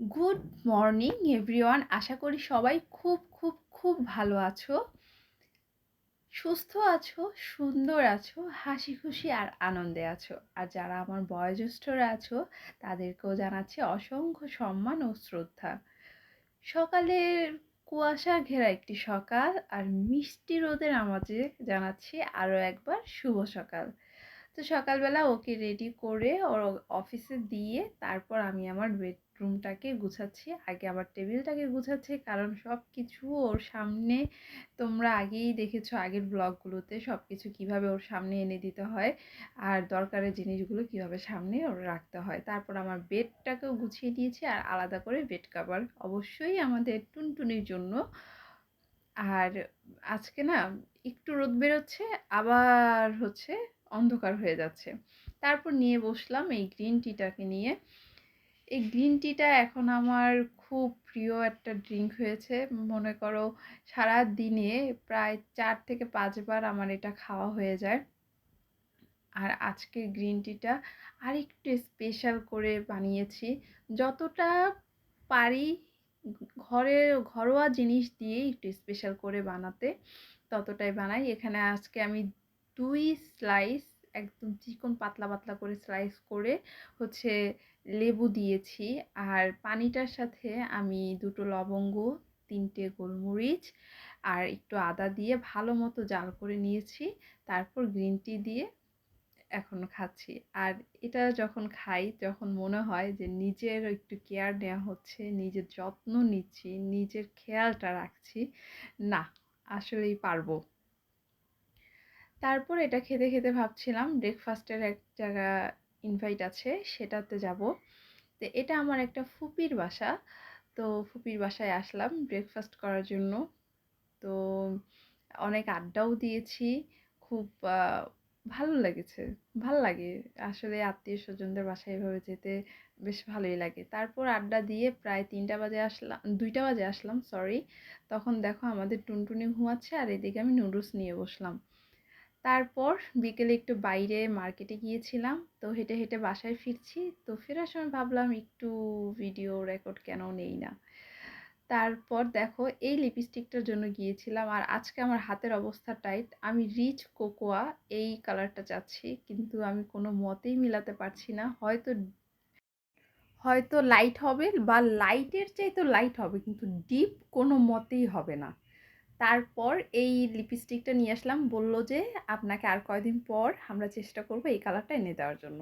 Good morning everyone আশা করি সবাই খুব খুব খুব ভালো আছো। সুস্থ আছো, সুন্দর আছো, হাসি খুশি আর আনন্দে আছো। আর যারা আমার বয়োজ্যেষ্ঠরা আছো, তাদেরকেও জানাচ্ছি অসংখ্য সম্মান ও শ্রদ্ধা। সকালের কুয়াশা ঘেরা একটি সকাল আর মিষ্টি রোদের আমাজে জানাচ্ছি আরও একবার শুভ সকাল। তো সকালবেলা ওকে রেডি করে ওর অফিসে দিয়ে তারপর আমি আমার বেডরুমটাকে গুছাচ্ছি। আগে আবার টেবিলটাকে গুছাচ্ছি কারণ সব কিছু ওর সামনে তোমরা আগেই দেখেছ আগের ব্লগগুলোতে সব কিছু কীভাবে ওর সামনে এনে দিতে হয় আর দরকারের জিনিসগুলো কীভাবে সামনে ওর রাখতে হয়। তারপর আমার বেডটাকেও গুছিয়ে দিয়েছি আর আলাদা করে বেড কাভার অবশ্যই আমাদের টুনটুনির জন্য। আর আজকে না একটু রোদ বেরোচ্ছে, আবার হচ্ছে অন্ধকার হয়ে যাচ্ছে। তারপর নিয়ে বসলাম এই গ্রিন টিটাকে নিয়ে। এই গ্রিন টিটা এখন আমার খুব প্রিয় একটা ড্রিঙ্ক হয়েছে। মনে করো সারা দিনে প্রায় চার থেকে পাঁচবার আমার এটা খাওয়া হয়ে যায়। আর আজকের গ্রিন টিটা আরেকটু স্পেশাল করে বানিয়েছি। যতটা পারি ঘরের ঘরোয়া জিনিস দিয়ে একটু স্পেশাল করে বানাতে, ততটাই বানাই। এখানে আজকে আমি দুই স্লাইস একদম চিকন পাতলা পাতলা করে স্লাইস করে হচ্ছে লেবু দিয়েছি। আর পানিটার সাথে আমি দুটো লবঙ্গ, তিনটে গোলমরিচ আর একটু আদা দিয়ে ভালো মতো জাল করে নিয়েছি। তারপর গ্রিন টি দিয়ে এখন খাচ্ছি। আর এটা যখন খাই, যখন মনে হয় যে নিজের একটু কেয়ার নেওয়া হচ্ছে, নিজের যত্ন নিচ্ছি, নিজের খেয়ালটা রাখছি, না, আসলেই পারব। তারপর এটা খেতে খেতে ভাবছিলাম ব্রেকফাস্টের এক জায়গা ইনভাইট আছে, সেটাতে যাব। তো এটা আমার একটা ফুপির বাসা। তো ফুপির বাসায় আসলাম ব্রেকফাস্ট করার জন্য। তো অনেক আড্ডাও দিয়েছি। খুব ভালো লেগেছে। ভালো লাগে। আসলে আত্মীয় স্বজনদের বাসায় এভাবে যেতে বেশ ভালোই লাগে। তারপর আড্ডা দিয়ে প্রায় তিনটা বাজে আসলাম দুইটা বাজে আসলাম সরি তখন দেখো আমাদের টুনটুনি ঘুমাচ্ছে আর এদিকে আমি নুডলস নিয়ে বসলাম। তারপর বিকেলে একটু বাইরে মার্কেটে গিয়েছিলাম। তো হেঁটে হেঁটে বাসায় ফিরছি। তো ফেরার সময় ভাবলাম একটু ভিডিও রেকর্ড কেন নেই না? তারপর দেখো, এই লিপস্টিকটার জন্য গিয়েছিলাম। আর আজকে আমার হাতের অবস্থা টাইট আমি রিচ কোকোয়া এই কালারটা চাচ্ছি। কিন্তু আমি কোনো মতেই মিলাতে পারছি না। হয়তো হয়তো লাইট হবে বা লাইটের চাইতে লাইট হবে, কিন্তু ডিপ কোনো মতেই হবে না। তারপর এই লিপস্টিকটা নিয়ে আসলাম। বলল যে, আপনাকে আর কয়দিন পর আমরা চেষ্টা করব এই কালারটা এনে দেওয়ার জন্য।